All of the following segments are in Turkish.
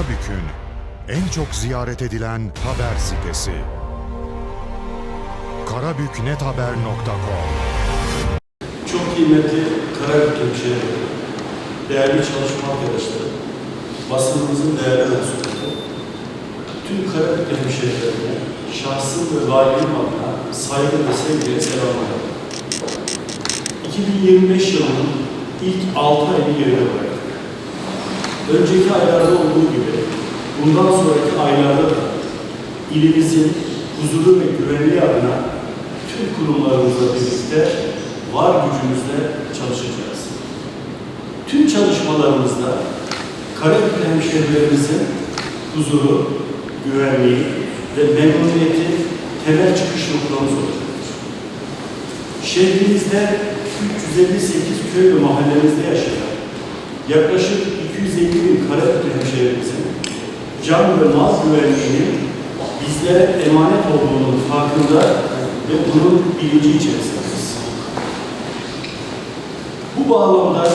Karabük'ün en çok ziyaret edilen haber sitesi. karabüknethaber.com Çok kıymetli Karabük hemşehrileri, değerli çalışma arkadaşları, basınımızın değerli mensupları, tüm Karabük hemşehrilerine şahsım ve valiliğim adına saygı ve sevgiyle selamlar. 2025 yılının ilk 6 ayını geride bıraktık. Önceki aylarda olduğu gibi bundan sonraki aylarda da ilimizin huzuru ve güvenliği adına tüm kurumlarımızla birlikte var gücümüzle çalışacağız. Tüm çalışmalarımızda Karabük hemşehrilerimizin huzuru, güvenliği ve memnuniyeti temel çıkış noktamız olacaktır. Şehrimizde 358 köy ve mahallemizde yaşayan yaklaşık 250 bin Karabük hemşehrimizin can ve mal güvenliğinin bizlere emanet olduğunun farkında ve bunun bilinci içerisindeyiz. Bu bağlamda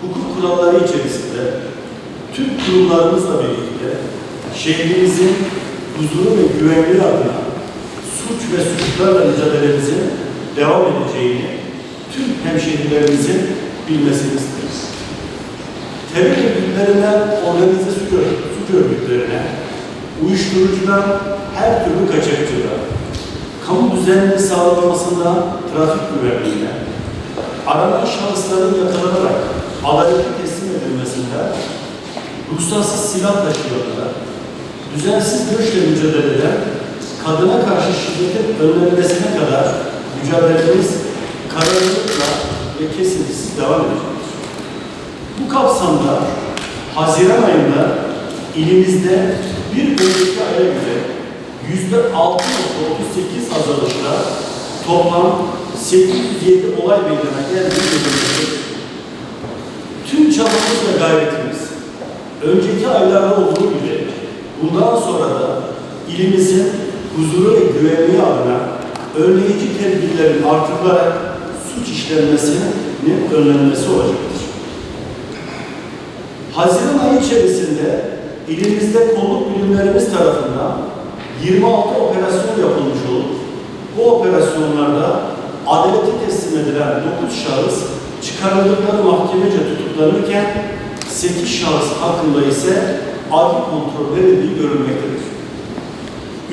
hukuk kuralları içerisinde tüm kurumlarımızla birlikte şehrimizin huzuru ve güvenliği adına suç ve suçlarla mücadelemizin devam edeceğini tüm hemşehrilerimizin bilmesini isteriz. Terör örgütlerinden organize suç suç örgütlerine, uyuşturucudan her türlü kaçakçılığa, kamu düzenini sağlanmasından trafik güvenliğine, aranan şahısların yakalanarak adalete teslim edilmesinde, ruhsatsız silah taşıyanlara, düzensiz göçle mücadele eden, kadına karşı şiddetin önlenmesine kadar mücadelemiz kararlılıkla ve kesintisiz devam edecektir. Bu kapsamda Haziran ayında ilimizde bir önceki aya göre yüzde 6.38 azalışla toplam 807 olay meydana belirtildi. Tüm çabamız ve gayretimiz önceki aylarda olduğu gibi bundan sonra da ilimizin huzuru ve güvenliği adına önleyici tedbirlerin artırılarak suç işlenmesinin önlenmesi olacaktır. Haziran ayı içerisinde ilimizde kolluk birimlerimiz tarafından 26 operasyon yapılmış olup bu operasyonlarda adaleti teslim edilen 9 şahıs çıkarıldıkları mahkemece tutuklanırken 8 şahıs hakkında ise adli kontrol verildiği görülmektedir.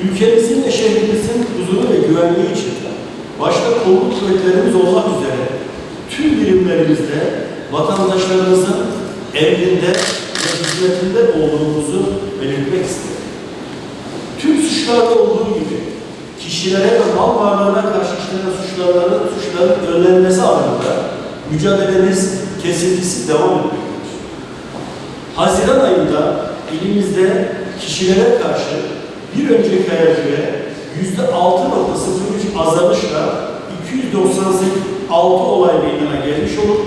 Ülkemizin ve şehrimizin huzuru ve güvenliği için başta kolluk kuvvetlerimiz olmak üzere tüm birimlerimizde vatandaşlarımızın emrinde ve hizmetinde olduğumuzu belirtmek isterim. Tüm suçlarda olduğu gibi kişilere ve mal varlığına karşı işlenen suçların, suçların önlenmesi adına mücadelemiz kesintisiz devam etmektedir. Haziran ayında ilimizde kişilere karşı bir önceki aya göre yüzde 6.03 azalışla 298 olay meydana gelmiş olup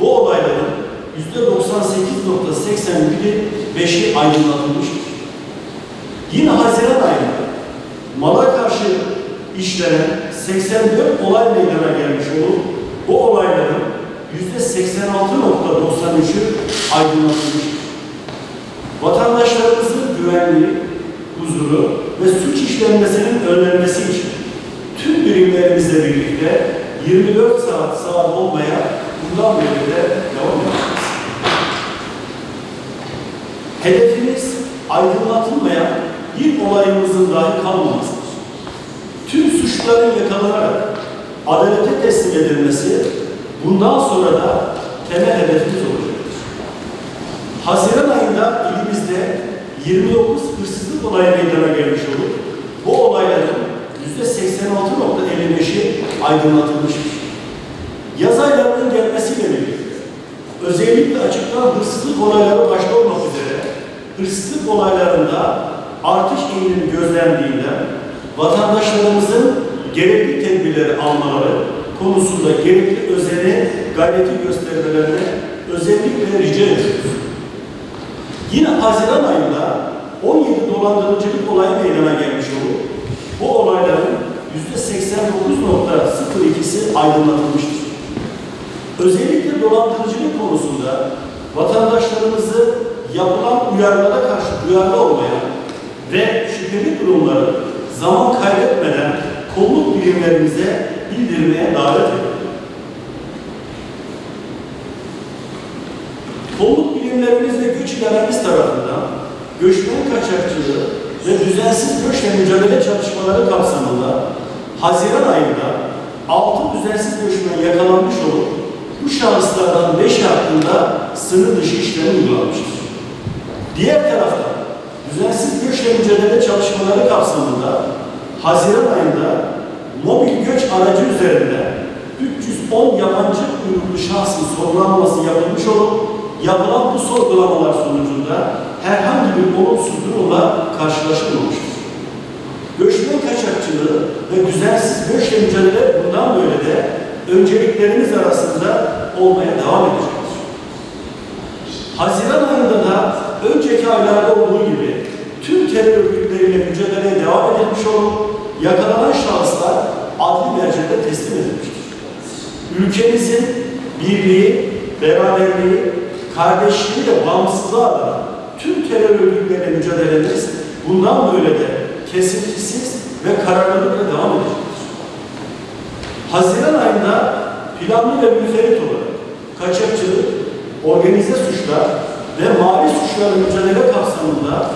bu olayların 98.81'i beşi aydınlatılmıştır. Yine Haziran ayında mala karşı işlenen 84 olay meydana gelmiş olup bu olayların yüzde 86.93'ü aydınlatılmıştır. Vatandaşlarımızın güvenliği, huzuru ve suç işlenmesinin önlenmesi için tüm birimlerimizle birlikte 24 saat saat olmaya bundan beri de devam edeceğiz. Hedefimiz aydınlatılmayan bir olayımızın dahi kalmamasıdır. Tüm suçların yakalanarak adalete teslim edilmesi bundan sonra da temel hedefimiz olacaktır. Haziran ayında ilimizde 29 hırsızlık olayı meydana gelmiş olup bu olayların %86.55'i aydınlatılmıştır. Yaz aylarının gelmesiyle birlikte özellikle açıktan hırsızlık olayları başta olmak hırsızlık olaylarında artış eğilimi gözlendiğinden vatandaşlarımızın gerekli tedbirleri almaları konusunda gerekli özeni, gayreti göstermelerini özellikle rica ediyoruz. Yine Haziran ayında 17 dolandırıcılık olayı meydana gelmiş olup bu olayların %89.02'si aydınlatılmıştır. Özellikle dolandırıcılık konusunda vatandaşlarımızı yapılan uyarılara karşı duyarlı olmaya ve şüpheli durumları zaman kaybetmeden kolluk birimlerimize bildirmeye davet ediyor. Kolluk bilimlerimiz ve güç idaremiz tarafından göçmen kaçakçılığı ve düzensiz göçle mücadele çalışmaları kapsamında Haziran ayında 6 düzensiz göçmen yakalanmış olup bu şahıslardan 5'i hakkında sınır dışı işlem uygulanmıştır. Diğer taraftan düzensiz göçle mücadele çalışmaları kapsamında Haziran ayında mobil göç aracı üzerinde 310 yabancı uyruklu şahsın sorgulanması yapılmış olup yapılan bu sorgulamalar sonucunda herhangi bir olumsuz durumla karşılaşılmamıştır. Göçmen kaçakçılığı ve düzensiz göçle mücadele bundan böyle de önceliklerimiz arasında olmaya devam edecektir. Haziran ayında da önceki aylarda olduğu gibi tüm terör örgütleriyle mücadeleye devam edilmiş olup yakalanan şahıslar adli mercede teslim edilmiştir. Ülkemizin birliği, beraberliği, kardeşliği ve bağımsızlığı adına tüm terör örgütleriyle mücadelemiz bundan böyle de kesintisiz ve kararlılıkla devam edecektir. Haziran ayında planlı ve müferit olarak kaçakçılık, organize suçlar ve mali suçlarla mücadele kapsamında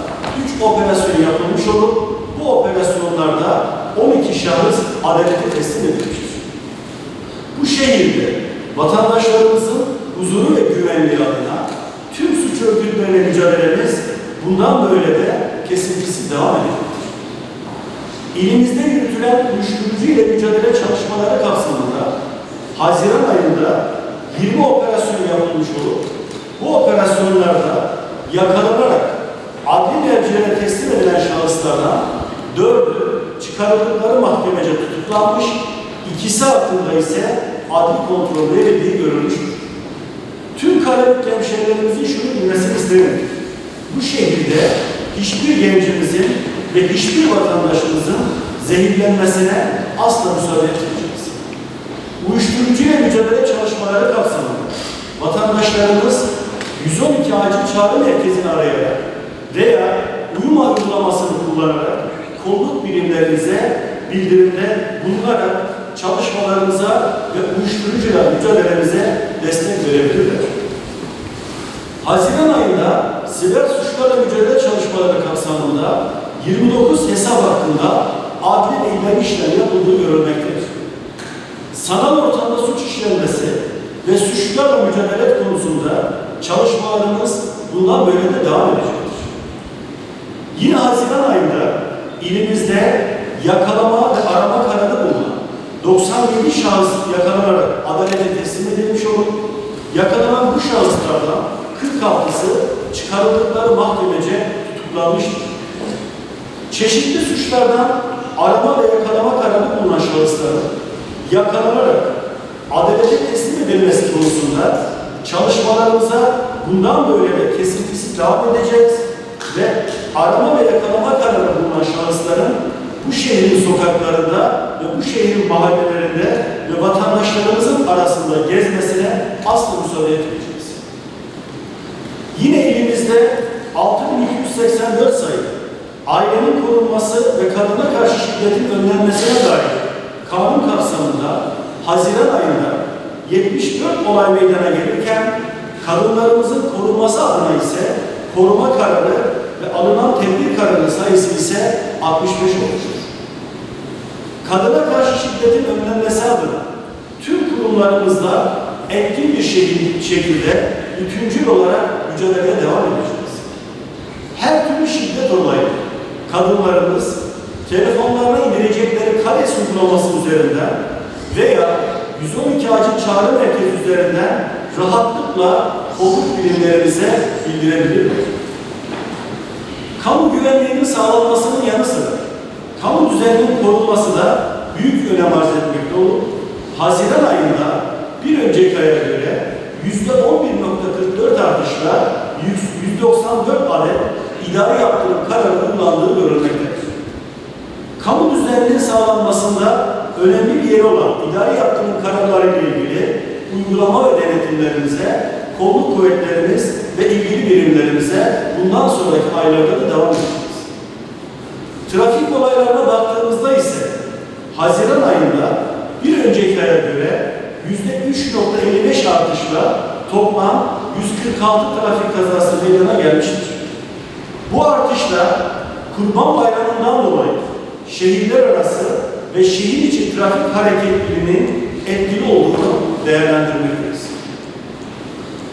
3 operasyon yapılmış olup bu operasyonlarda 12 şahıs adalete teslim edilmiştir. Bu şehirde vatandaşlarımızın huzuru ve güvenliği adına tüm suç örgütleriyle mücadelemiz bundan böyle de kesintisiz devam edecektir. İlimizde yürütülen uyuşturucu ile mücadele çalışmaları kapsamında Haziran ayında 20 operasyon yapılmış olup bu operasyonlarda yakalanarak adli mercilere teslim edilen şahıslardan dördü çıkarıldıkları mahkemece tutuklanmış, ikisi hakkında ise adli kontrol verildiği görülmüştür. Tüm Karabük hemşehrilerimizin şunu bilmesini isterim. Bu şehirde hiçbir gencimizin ve hiçbir vatandaşımızın zehirlenmesine asla müsaade etmeyeceğiz. Uyuşturucuyla mücadele çalışmaları kapsamında vatandaşlarımız 112 acil çağrı merkezini arayarak veya uyum uygulamasını kullanarak kolluk birimlerinize bildirimde bulunarak çalışmalarımıza ve uyuşturucuyla mücadelemize destek verebilirler. Haziran ayında siber suçlarla mücadele çalışmaları kapsamında 29 hesap hakkında adli ve idari işlem yapıldığı görülmektedir. Sanal ortamda suç işlenmesi ve suçlarla mücadele konusunda çalışmalarımız bundan böyle de devam edecektir. Yine Haziran ayında ilimizde yakalama ve arama kararı bulunan 97 şahıs yakalanarak adalete teslim edilmiş olup yakalanan bu şahıslardan 46'sı çıkarıldıkları mahkemece tutuklanmıştır. Çeşitli suçlardan arama ve yakalama kararı bulunan şahısların yakalanarak edilmesi konusunda çalışmalarımıza bundan böyle de kesintisiz devam edeceğiz ve arama ve yakalama kararı bulunan şahısların bu şehrin sokaklarında ve bu şehrin mahallelerinde ve vatandaşlarımızın arasında gezmesine asla müsaade etmeyeceğiz. Yine elimizde 6284 sayı ailenin korunması ve kadına karşı şiddetin önlenmesine dair kanun kapsamında Haziran ayında 74 olay meydana gelirken kadınlarımızın korunması adına ise koruma kararı ve alınan tedbir kararı sayısı ise 65 olmuştur. Kadına karşı şiddetin önlenmesi adına tüm kurumlarımızla etkin bir şekilde bütüncül olarak mücadeleye devam edeceğiz. Her türlü şiddet olayı kadınlarımız telefonlarına indirecekleri KARES uygulaması üzerinden veya 112 acil çağrı merkezi üzerinden rahatlıkla kolluk birimlerimize bildirebilirler. Kamu güvenliğinin sağlanmasının yanı sıra kamu düzeninin korunması da büyük önem arz etmekte olup Haziran ayında bir önceki aya göre %11.44 artışla 194 adet idari yaptırım kararı kullandığı görülmektedir. Kamu düzeninin sağlanmasında önemli bir yeri olan idari yaptırım kararları ile ilgili uygulama ve denetimlerimize kolluk kuvvetlerimiz ve ilgili birimlerimize bundan sonraki aylarda da devam edeceğiz. Trafik olaylarına baktığımızda ise Haziran ayında bir önceki aya göre %3.55 artışla toplam 146 trafik kazası meydana gelmiştir. Bu artışla Kurban Bayramı'ndan dolayı şehirler arası ve şehir içi trafik hareketliliğinin etkili olduğunu değerlendirmekteyiz.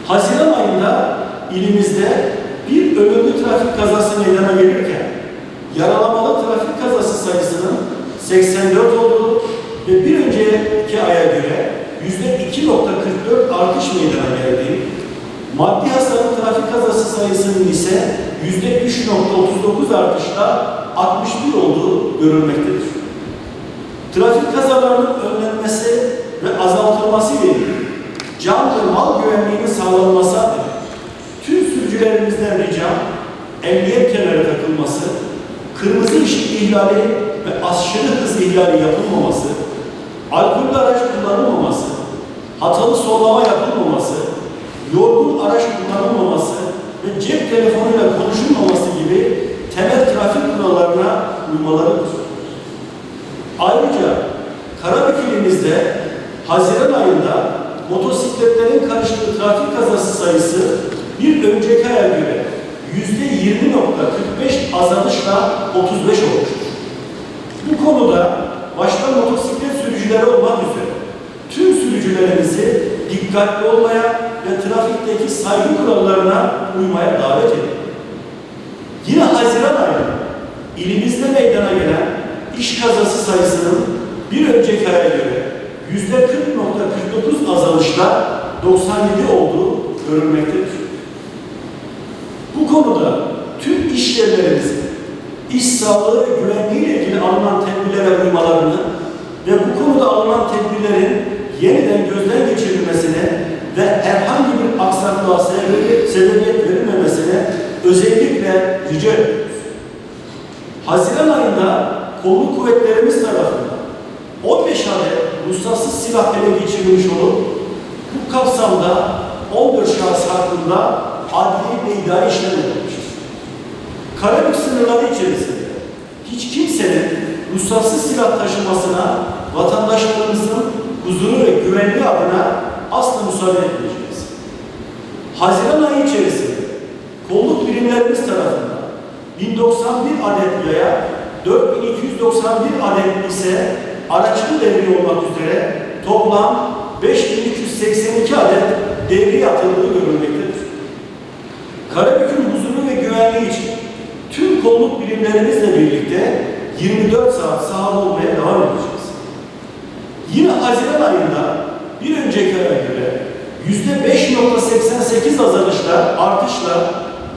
Haziran ayında ilimizde bir ölümlü trafik kazası meydana gelirken yaralamalı trafik kazası sayısının 84 olduğu ve bir önceki aya göre %2.44 artış meydana geldiği, maddi hasarlı trafik kazası sayısının ise %3.39 artışla 61 olduğu görülmektedir. Trafik kazalarının önlenmesi ve azaltılması ile ilgili can ve mal güvenliğinin sağlanması adına tüm sürücülerimizden ricam emniyet kemeri takılması, kırmızı ışık ihlali ve aşırı hız ihlali yapılmaması, alkollü araç kullanılmaması, hatalı sollama yapılmaması, yorgun araç kullanılmaması ve cep telefonuyla konuşulmaması gibi temel trafik kurallarına uymalarıdır. Ayrıca Karabük ilimizde Haziran ayında motosikletlerin karıştığı trafik kazası sayısı bir önceki aya göre yüzde 20.45 azalışla 35 olmuştur. Bu konuda başta motosiklet sürücüleri olmak üzere tüm sürücülerimizi dikkatli olmaya ve trafikteki saygı kurallarına uymaya davet ediyor. Yine Haziran ayında ilimizde meydana gelen iş kazası sayısının bir önceki aya göre yüzde 40.49 azalışla 97 olduğu görülmektedir. Bu konuda tüm iş yerlerimizin iş sağlığı ve güvenliği ile ilgili alınan tedbirlere uymalarını ve bu konuda alınan tedbirlerin yeniden gözden geçirilmesine ve herhangi bir aksaklığa sebebiyet, verilmemesine özellikle rica ediyoruz. Haziran kolluk kuvvetlerimiz tarafından 15 adet ruhsatsız silah ele geçirilmiş olup bu kapsamda 14 şahıs hakkında adli ve idari işlem yapılmıştır. Karabük sınırları içerisinde hiç kimsenin ruhsatsız silah taşımasına vatandaşlarımızın huzuru ve güvenliği adına asla müsaade etmeyeceğiz. Haziran ayı içerisinde kolluk birimlerimiz tarafından 1091 adet yaya, 4291 adet ise araçlı devri olmak üzere toplam 5382 adet devri atıldığı görülmektedir. Karabük'ün huzuru ve güvenliği için tüm kolluk birimlerimizle birlikte 24 saat sahada olmaya devam edeceğiz. Yine Haziran ayında bir önceki aya göre %5.88 azalışla, artışla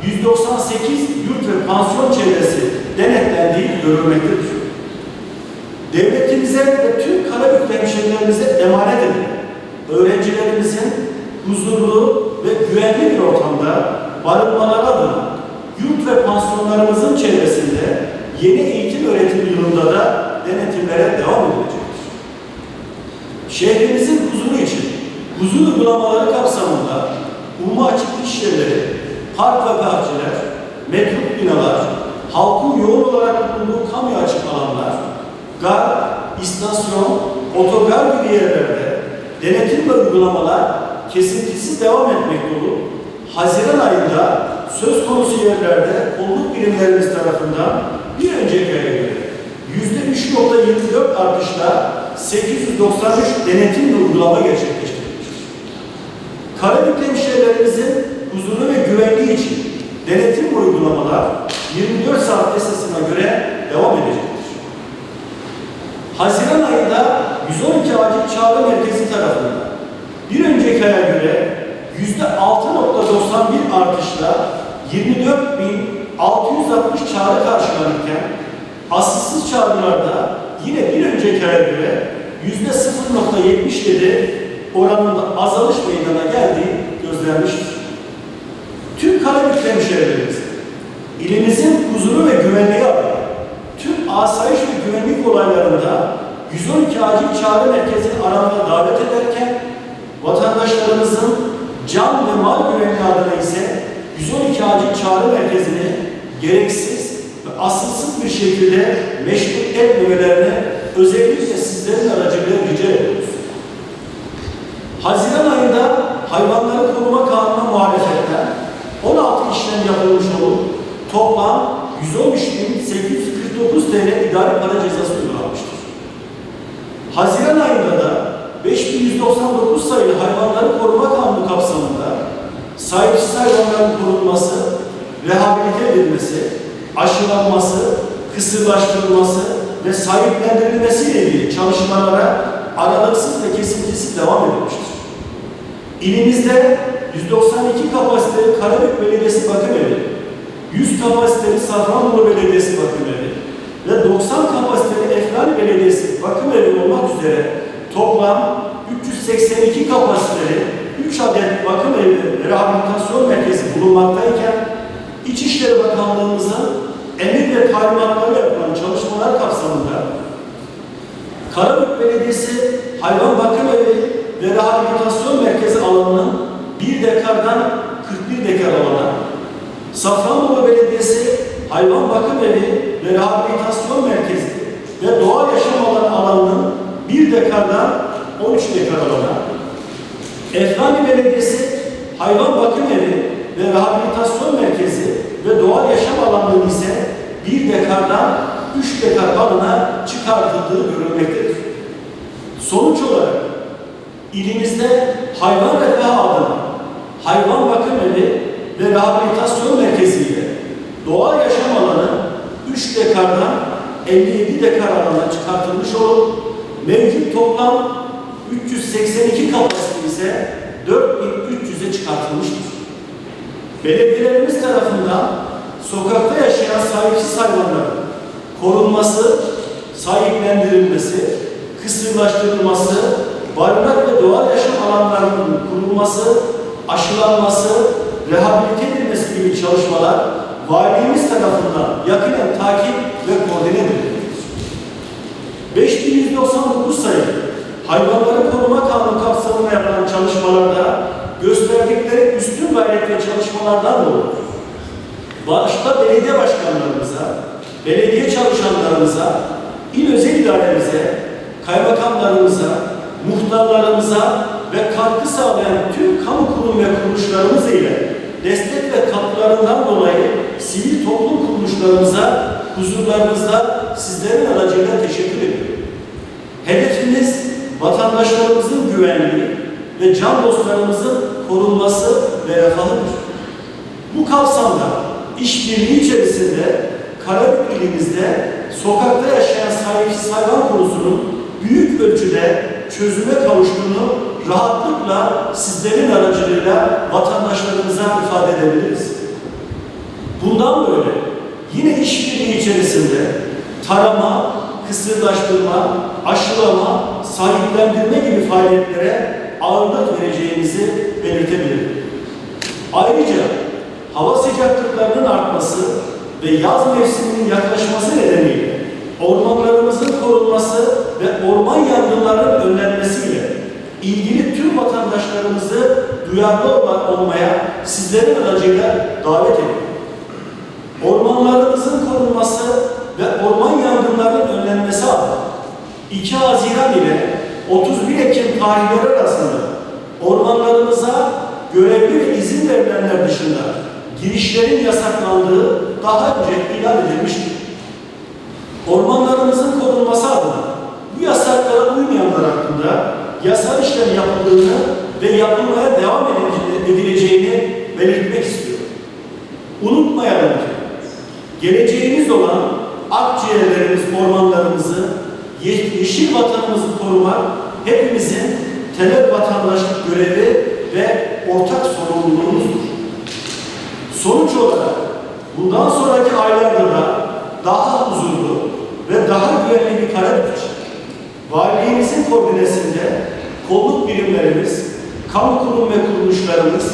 198 yurt ve pansiyon çevresi denetlendiği görülmektedir. Devletimize ve tüm Karabük hemşehrilerimize emanet edin. Öğrencilerimizin huzurlu ve güvenli bir ortamda barınmaları adına yurt ve pansiyonlarımızın çevresinde yeni eğitim öğretim yılında da denetimlere devam edilecektir. Şehrimizin huzuru için huzur uygulamaları kapsamında umuma açık iş yerleri, park ve bahçeler, metruk binalar, halkın yoğun olarak bulunduğu kamu açık alanlar, gar, istasyon, otogar gibi yerlerde denetim ve uygulamalar kesintisiz devam etmekte olup Haziran ayında söz konusu yerlerde kolluk birimlerimiz tarafından bir önceki aya göre %3.24 artışla 893 denetim ve uygulama gerçekleştirilmiştir. Karabük hemşehrilerimizin huzuru ve güvenliği için denetim uygulamalar 24 saat esasına göre devam edecektir. Haziran ayında 112 acil çağrı merkezi tarafından bir önceki aya göre %6.91 artışla 24.660 çağrı karşılanırken asılsız çağrılarda yine bir önceki aya göre %0.77 oranında azalış meydana geldiği gözlenmiştir. Tüm Karabük hemşehrilerimiz, ilimizin huzuru ve güvenliği adına tüm asayiş ve güvenlik olaylarında 112 acil çağrı merkezini aramaya davet ederken vatandaşlarımızın can ve mal güvenliği adına ise 112 acil çağrı merkezini gereksiz ve asılsız bir şekilde meşgul etmemelerini özellikle sizlerin aracılığıyla rica ediyoruz. Haziran ayında hayvanları koruma kanuna muhalefetten 16 işlem yapılmış olup toplam 113.849 TL idari para cezası uygulanmıştır. Haziran ayında da 5199 sayılı hayvanları koruma kanunu kapsamında sahipsiz hayvanların korunması, rehabilite edilmesi, aşılanması, kısırlaştırılması ve sahiplendirilmesi ile ilgili çalışmalara aralıksız ve kesintisiz devam edilmiştir. İlimizde 192 kapasiteli Karabük Belediyesi Bakım Evi, 100 kapasiteli Safranbolu Belediyesi Bakım Evi ve 90 kapasiteli Eflani Belediyesi Bakım Evi olmak üzere toplam 382 kapasiteli 3 adet bakım evi rehabilitasyon merkezi bulunmaktayken İçişleri Bakanlığımızın emir ve talimatları yapılan çalışmalar kapsamında Karabük Belediyesi Hayvan Bakım Evi ve Rehabilitasyon Merkezi alanının 1 dekardan 41 dekar alana, Safranbolu Belediyesi Hayvan Bakım Evi ve Rehabilitasyon Merkezi ve Doğal Yaşam Alanı alanının 1 dekardan 13 dekar alana, Eflani Belediyesi Hayvan Bakım Evi ve Rehabilitasyon Merkezi ve Doğal Yaşam Alanının ise 1 dekardan 3 dekar alana çıkartıldığı görülmektedir. Sonuç olarak ilimizde hayvan refahı adına hayvan bakım evi ve rehabilitasyon merkezi ile doğal yaşam alanı 3 dekardan 57 dekar alana çıkartılmış olup mevcut toplam 382 kapasite ise 4300'e çıkartılmıştır. Belediyelerimiz tarafından sokakta yaşayan sahipsiz hayvanların korunması, sahiplendirilmesi, kısırlaştırılması, barınak ve doğal yaşam alanlarının kurulması, aşılanması, rehabilite edilmesi gibi çalışmalar valiliğimiz tarafından yakinen takip ve koordine edilmektedir. 5199 sayılı hayvanları koruma kanunu kapsamında yapılan çalışmalarda gösterdikleri üstün gayret ve çalışmalardan dolayı başta belediye başkanlarımıza, belediye çalışanlarımıza, il özel idaremize, kaymakamlarımıza, muhtarlarımıza ve katkı sağlayan tüm kamu kurum ve kuruluşlarımız ile destek ve katkılarından dolayı sivil toplum kuruluşlarımıza huzurlarınızda sizlerin aracıyla teşekkür ediyorum. Hedefimiz vatandaşlarımızın güvenliği ve can dostlarımızın korunması ve refahıdır. Bu kapsamda işbirliği içerisinde Karabük ilimizde sokakta yaşayan sahipsiz hayvan konusunun büyük ölçüde çözüme kavuştuğunu rahatlıkla sizlerin aracılığıyla vatandaşlarımıza ifade edebiliriz. Bundan böyle yine işbirliği içerisinde tarama, kısırlaştırma, aşılama, sahiplendirme gibi faaliyetlere ağırlık vereceğimizi belirtebilirim. Ayrıca hava sıcaklıklarının artması ve yaz mevsiminin yaklaşması nedeniyle ormanlarımızın korunması ve orman yangınlarının önlenmesiyle ilgili vatandaşlarımızı duyarlı olmaya sizlerin aracıyla davet ediyorum. Ormanlarımızın korunması ve orman yangınlarının önlenmesi adına 2 Haziran ile 31 Ekim tarihleri arasında ormanlarımıza görevli ve izin verilenler dışında girişlerin yasaklandığı daha önce ilan edilmiştir. Ormanlarımızın korunması adına bu yasaklara uymayanlar hakkında yasal işlem yapıldığını ve yapılmaya devam edileceğini belirtmek istiyorum. Unutmayalım ki geleceğimiz olan akciğerlerimiz, ormanlarımızı, ye- yeşil vatanımızı korumak hepimizin temel vatandaşlık görevi ve ortak sorumluluğumuzdur. Sonuç olarak bundan sonraki aylarda da daha huzurlu ve daha güvenli bir Karabük için valiliğimizin koordinesinde kolluk birimlerimiz, kamu kurum ve kuruluşlarımız,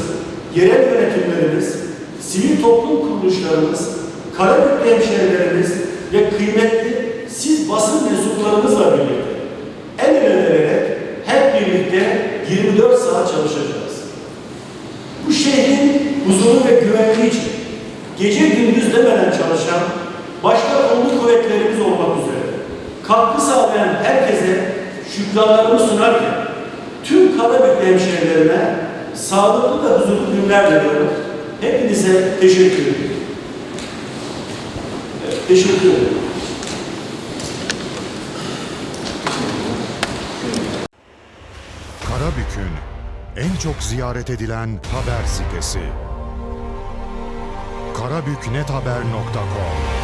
yerel yönetimlerimiz, sivil toplum kuruluşlarımız, Karabük hemşehrilerimiz ve kıymetli siz basın mensuplarımızla birlikte el ele vererek hep birlikte 24 saat çalışacağız. huzuru ve güvenliği için gece gündüz demeden çalışan başta kolluk kuvvetlerimiz olmak üzere katkı sağlayan herkese şükranlarımı sunarken tüm Karabüklü hemşehrilerime sağlıklı ve huzurlu günler diliyorum. Hepinize teşekkür ederim. Evet, Teşekkür ederim. Karabük'ün en çok ziyaret edilen haber sitesi. karabüknethaber.com